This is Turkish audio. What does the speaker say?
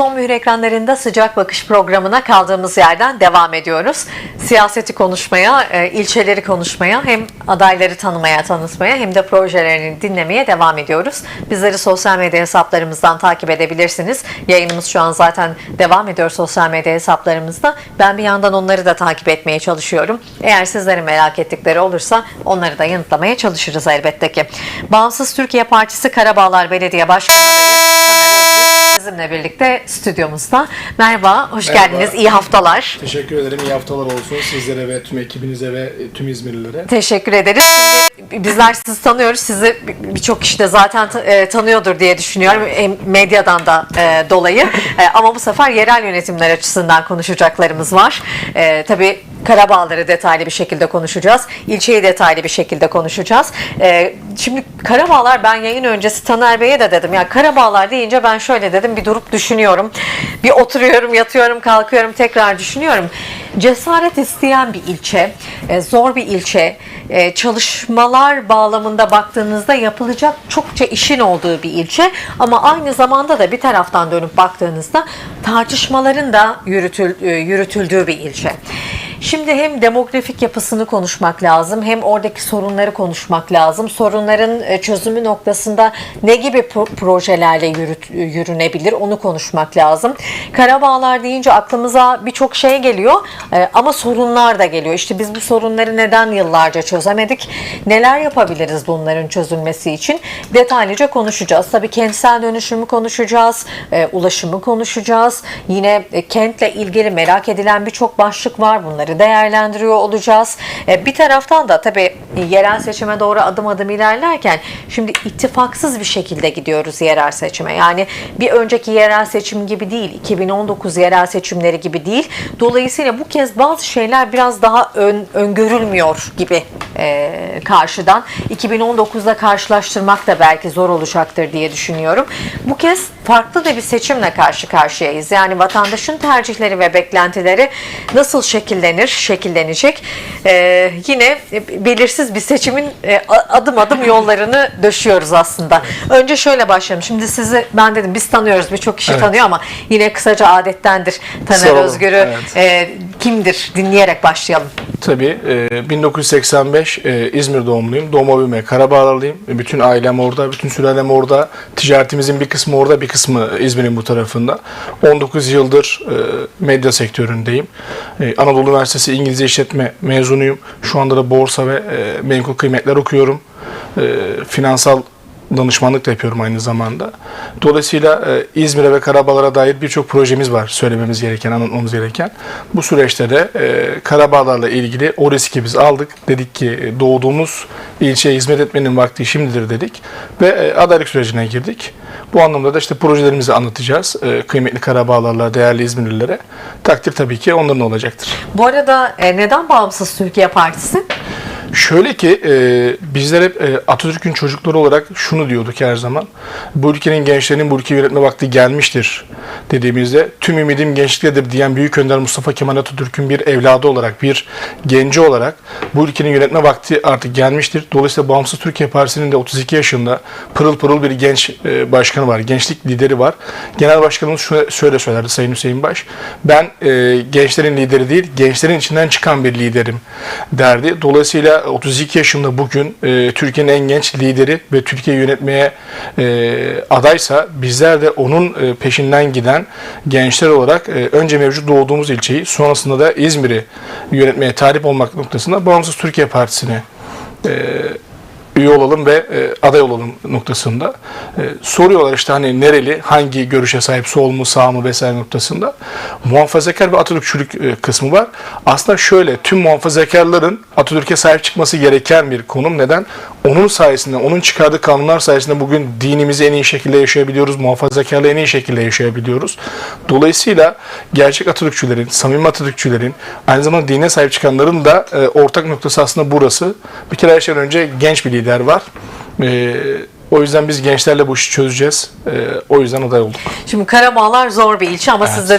Son Mühür ekranlarında sıcak bakış programına kaldığımız yerden devam ediyoruz. Siyaseti konuşmaya, e, ilçeleri konuşmaya, hem adayları tanımaya, tanıtmaya hem de projelerini dinlemeye devam ediyoruz. Bizleri sosyal medya hesaplarımızdan takip edebilirsiniz. Yayınımız şu an zaten devam ediyor sosyal medya hesaplarımızda. Ben bir yandan onları da takip etmeye çalışıyorum. Eğer sizlerin merak ettikleri olursa onları da yanıtlamaya çalışırız elbette ki. Bağımsız Türkiye Partisi Karabağlar Belediye Başkanı adayı Taner Özgür bizimle birlikte stüdyomuzda. Merhaba, hoş Merhaba. geldiniz. İyi haftalar. Teşekkür ederim. İyi haftalar olsun sizlere ve tüm ekibinize ve tüm İzmirlilere. Teşekkür ederiz. Şimdi bizler sizi tanıyoruz. Sizi birçok kişi de zaten e, tanıyordur diye düşünüyorum. E, medyadan da e, dolayı. E, ama bu sefer yerel yönetimler açısından konuşacaklarımız var. Tabii Karabağları detaylı bir şekilde konuşacağız. İlçeyi detaylı bir şekilde konuşacağız. E, şimdi Karabağlar ben yayın öncesi Taner Bey'e de dedim. Ya Karabağlar deyince ben şöyle dedim bir durup düşünüyorum. Bir oturuyorum, yatıyorum, kalkıyorum, tekrar düşünüyorum. Cesaret isteyen bir ilçe, e, zor bir ilçe. E, çalışmalar bağlamında baktığınızda yapılacak çokça işin olduğu bir ilçe ama aynı zamanda da bir taraftan dönüp baktığınızda tartışmaların da e, yürütüldüğü bir ilçe. Şimdi hem demografik yapısını konuşmak lazım hem oradaki sorunları konuşmak lazım. Sorunların e, çözümü noktasında ne gibi pro- projelerle yürünebilir onu konuşmak lazım. Karabağlar deyince aklımıza birçok şey geliyor e, ama sorunlar da geliyor. İşte biz bu sorunları neden yıllarca çözemedik? Neler yapabiliriz bunların çözülmesi için? Detaylıca konuşacağız. Tabii kentsel dönüşümü konuşacağız, e, ulaşımı konuşacağız. Yine kentle ilgili merak edilen birçok başlık var. Bunları değerlendiriyor olacağız. E, bir taraftan da tabii yerel seçime doğru adım adım ilerlerken şimdi ittifaksız bir şekilde gidiyoruz yerel seçime. Yani bir önceki yerel seçim gibi değil, 2019 yerel seçimleri gibi değil. Dolayısıyla bu kez bazı şeyler biraz daha ön, öngörülmüyor gibi e, karşıdan. 2019'da karşılaştırmak da belki zor olacaktır diye düşünüyorum. Bu kez farklı da bir seçimle karşı karşıyayız. Yani vatandaşın tercihleri ve beklentileri nasıl şekillenir, şekillenecek? E, yine belirsiz bir seçimin e, adım adım yollarını döşüyoruz aslında. Önce şöyle başlayalım. Şimdi sizi ben dedim biz tanıyoruz birçok kişi Evet. tanıyor ama yine kısaca adettendir Taner Özgür'ü evet. e, kimdir dinleyerek başlayalım. Tabii e, 1985 e, İzmir doğumluyum. Doğma büyüme Karabağlarlıyım. E, Bütün ailem orada, bütün sülalem orada. Ticaretimizin bir kısmı orada, bir kısmı İzmir'in bu tarafında. 19 yıldır e, medya sektöründeyim. E, Anadolu Üniversitesi İngilizce İşletme mezunuyum. Şu anda da borsa ve e, menkul kıymetler okuyorum. E, finansal danışmanlık da yapıyorum aynı zamanda. Dolayısıyla e, İzmir'e ve Karabağlar'a dair birçok projemiz var söylememiz gereken, anlatmamız gereken. Bu süreçte de e, Karabağlar'la ilgili o riski biz aldık. Dedik ki e, doğduğumuz ilçeye hizmet etmenin vakti şimdidir dedik ve e, adaylık sürecine girdik. Bu anlamda da işte projelerimizi anlatacağız. E, kıymetli Karabağlar'la, değerli İzmirlilere. Takdir tabii ki onların olacaktır. Bu arada e, neden Bağımsız Türkiye Partisi? Şöyle ki e, bizler hep e, Atatürk'ün çocukları olarak şunu diyorduk her zaman. Bu ülkenin gençlerinin bu ülkeyi yönetme vakti gelmiştir dediğimizde tüm ümidim gençliktedir diyen Büyük Önder Mustafa Kemal Atatürk'ün bir evladı olarak, bir genci olarak bu ülkenin yönetme vakti artık gelmiştir. Dolayısıyla Bağımsız Türkiye Partisi'nin de 32 yaşında pırıl pırıl bir genç e, başkanı var, gençlik lideri var. Genel başkanımız şöyle, şöyle söylerdi Sayın Hüseyin Baş. Ben e, gençlerin lideri değil, gençlerin içinden çıkan bir liderim derdi. Dolayısıyla 32 yaşında bugün e, Türkiye'nin en genç lideri ve Türkiye'yi yönetmeye e, adaysa bizler de onun e, peşinden giden gençler olarak e, önce mevcut doğduğumuz ilçeyi sonrasında da İzmir'i yönetmeye talip olmak noktasında Bağımsız Türkiye Partisi'ne e, üye olalım ve e, aday olalım noktasında. E, soruyorlar işte hani nereli, hangi görüşe sahip, sol mu, sağ mı vesaire noktasında. Muhafazakar ve Atatürkçülük e, kısmı var. Aslında şöyle, tüm muhafazakarların Atatürk'e sahip çıkması gereken bir konum. Neden? Onun sayesinde, onun çıkardığı kanunlar sayesinde bugün dinimizi en iyi şekilde yaşayabiliyoruz, muhafazakarlığı en iyi şekilde yaşayabiliyoruz. Dolayısıyla gerçek Atatürkçülerin, samimi Atatürkçülerin, aynı zamanda dine sahip çıkanların da e, ortak noktası aslında burası. Bir kere her şeyden önce genç bir lider var. E, o yüzden biz gençlerle bu işi çözeceğiz. E, o yüzden aday olduk. Şimdi Karabağlar zor bir ilçe ama siz dediniz